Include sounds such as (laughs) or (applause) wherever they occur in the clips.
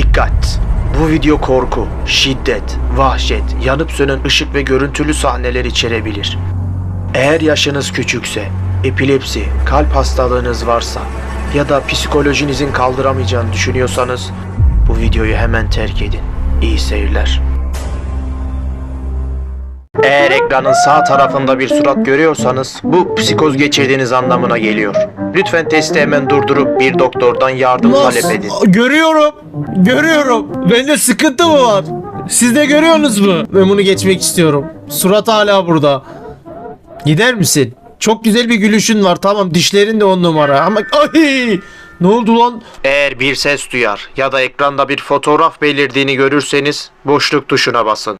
Dikkat! Bu video korku, şiddet, vahşet, yanıp sönen ışık ve görüntülü sahneler içerebilir. Eğer yaşınız küçükse, epilepsi, kalp hastalığınız varsa ya da psikolojinizin kaldıramayacağını düşünüyorsanız bu videoyu hemen terk edin. İyi seyirler. Eğer ekranın sağ tarafında bir surat görüyorsanız bu psikoz geçirdiğiniz anlamına geliyor. Lütfen testi hemen durdurup bir doktordan yardım talep edin. Görüyorum. Görüyorum. Bende sıkıntı mı var? Siz de görüyorsunuz mu? Ben bunu geçmek istiyorum. Surat hala burada. Gider misin? Çok güzel bir gülüşün var. Tamam dişlerin de on numara. Ama ay! Ne oldu lan? Eğer bir ses duyar ya da ekranda bir fotoğraf belirdiğini görürseniz boşluk tuşuna basın.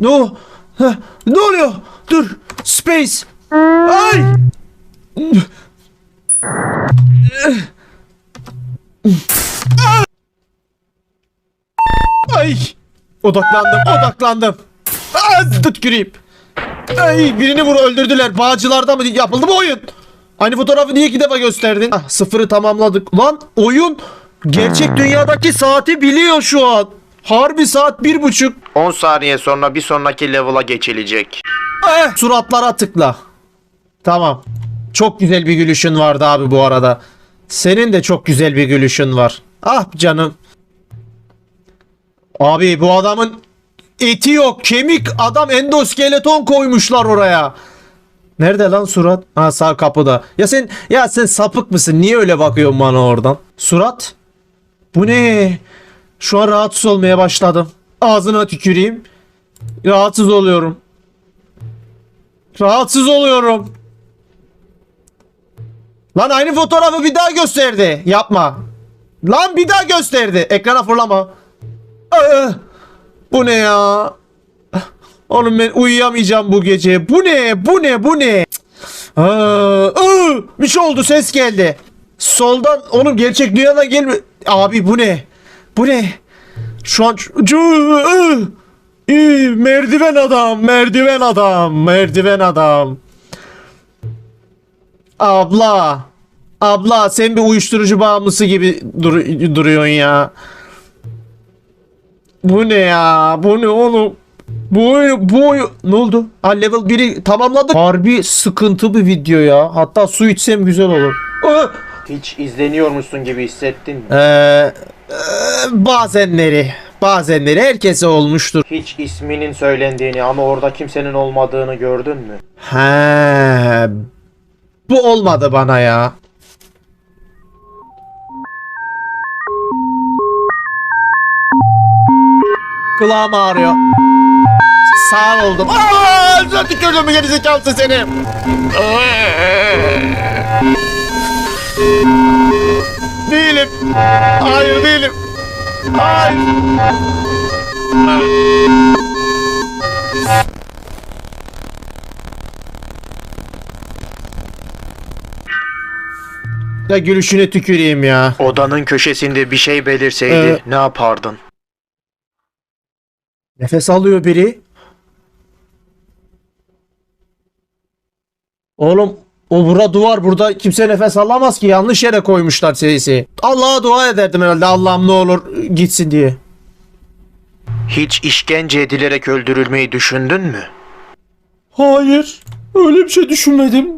Ne o? Heh, ne oluyor? Dur. Space. Ay! Ay! Odaklandım, odaklandım. Aa, tut gireyim. Ay birini vur öldürdüler. Bağcılarda mı yapıldı bu oyun? Aynı fotoğrafı niye iki defa gösterdin? Ah, sıfırı tamamladık. Lan oyun gerçek dünyadaki saati biliyor şu an. Harbi saat bir buçuk. 10 saniye sonra bir sonraki level'a geçilecek. Eh, suratlara tıkla. Tamam. Çok güzel bir gülüşün vardı abi bu arada. Senin de çok güzel bir gülüşün var. Ah canım. Abi bu adamın eti yok. Kemik adam endoskeleton koymuşlar oraya. Nerede lan surat? Ha sağ kapıda. Ya sen ya sen sapık mısın? Niye öyle bakıyorsun bana oradan? Surat? Bu ne? Şu an rahatsız olmaya başladım. Ağzına tüküreyim. Rahatsız oluyorum. Rahatsız oluyorum. Lan aynı fotoğrafı bir daha gösterdi. Yapma. Lan bir daha gösterdi. Ekrana fırlama. Bu ne ya? Oğlum ben uyuyamayacağım bu gece. Bu ne? Bu ne? Bu ne? Aa, aa, bir şey oldu. Ses geldi. Soldan oğlum gerçek dünyadan gelme. Abi bu ne? Bu ne? Şu an ıı. Merdiven adam, merdiven adam, merdiven adam. Abla, abla sen bir uyuşturucu bağımlısı gibi dur- duruyorsun ya. Bu ne ya? Bu ne oğlum? Bu oyun- bu oyun- ne oldu? Ha level 1'i tamamladık. Harbi sıkıntı bir video ya. Hatta su içsem güzel olur. Aa! Hiç izleniyormuşsun gibi hissettin mi? Ee, e, bazenleri, bazenleri herkese olmuştur. Hiç isminin söylendiğini ama orada kimsenin olmadığını gördün mü? He. Bu olmadı bana ya. Kulağım ağrıyor. Sağ oldum. Aaa! Sen tükürdün mü gerizekalısı seni? değilim. Hayır değilim. Hayır. Ya gülüşüne tüküreyim ya. Odanın köşesinde bir şey belirseydi Ee, ne yapardın? Nefes alıyor biri. Oğlum o bura duvar burada kimse nefes alamaz ki yanlış yere koymuşlar serisi. Allah'a dua ederdim herhalde Allah'ım ne olur gitsin diye. Hiç işkence edilerek öldürülmeyi düşündün mü? Hayır öyle bir şey düşünmedim.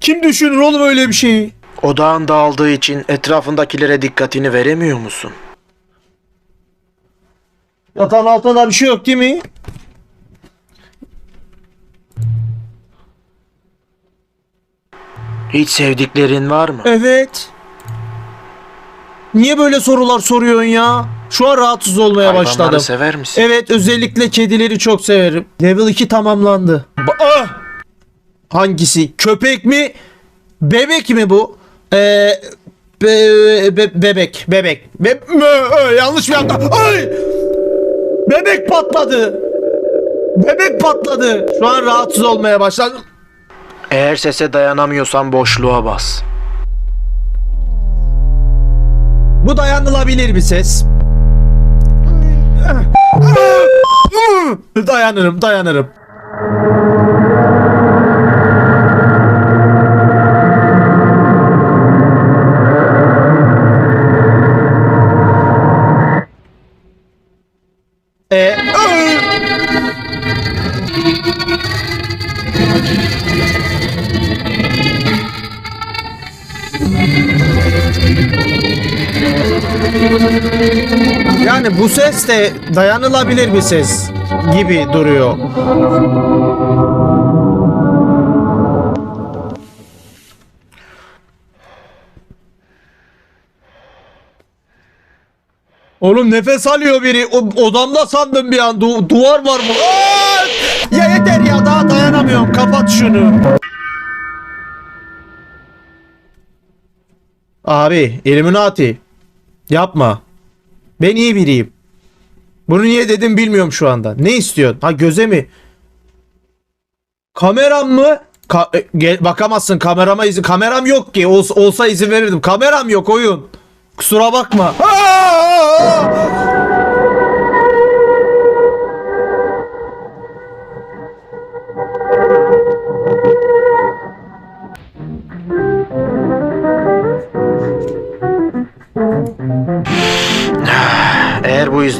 Kim düşünür oğlum öyle bir şeyi? Odağın dağıldığı için etrafındakilere dikkatini veremiyor musun? Yatağın altında bir şey yok değil mi? Hiç sevdiklerin var mı? Evet. Niye böyle sorular soruyorsun ya? Şu an rahatsız olmaya Hayvanları başladım. sever misin? Evet özellikle kedileri çok severim. Level 2 tamamlandı. Ba- ah! Hangisi? Köpek mi? Bebek mi bu? Ee, be- be- bebek. Bebek. Be- Mö- ö, yanlış mı yaptım? Ay! Bebek patladı. Bebek patladı. Şu an rahatsız olmaya başladım. Eğer sese dayanamıyorsan boşluğa bas. Bu dayanılabilir bir ses. Dayanırım, dayanırım. Yani bu ses de dayanılabilir bir ses gibi duruyor. Oğlum nefes alıyor biri. O, odamda sandım bir an. Du- duvar var mı? Aa! Ya yeter ya daha dayanamıyorum. Kapat şunu. Abi Illuminati. Yapma. Ben iyi biriyim. Bunu niye dedim bilmiyorum şu anda. Ne istiyorsun? Ha göze mi? Kameram mı? Ka- e, gel, bakamazsın kamerama izin. Kameram yok ki. Olsa, olsa izin verirdim. Kameram yok oyun. Kusura bakma. Aa!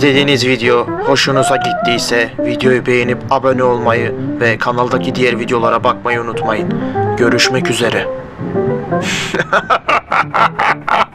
İzlediğiniz video hoşunuza gittiyse videoyu beğenip abone olmayı ve kanaldaki diğer videolara bakmayı unutmayın. Görüşmek üzere. (laughs)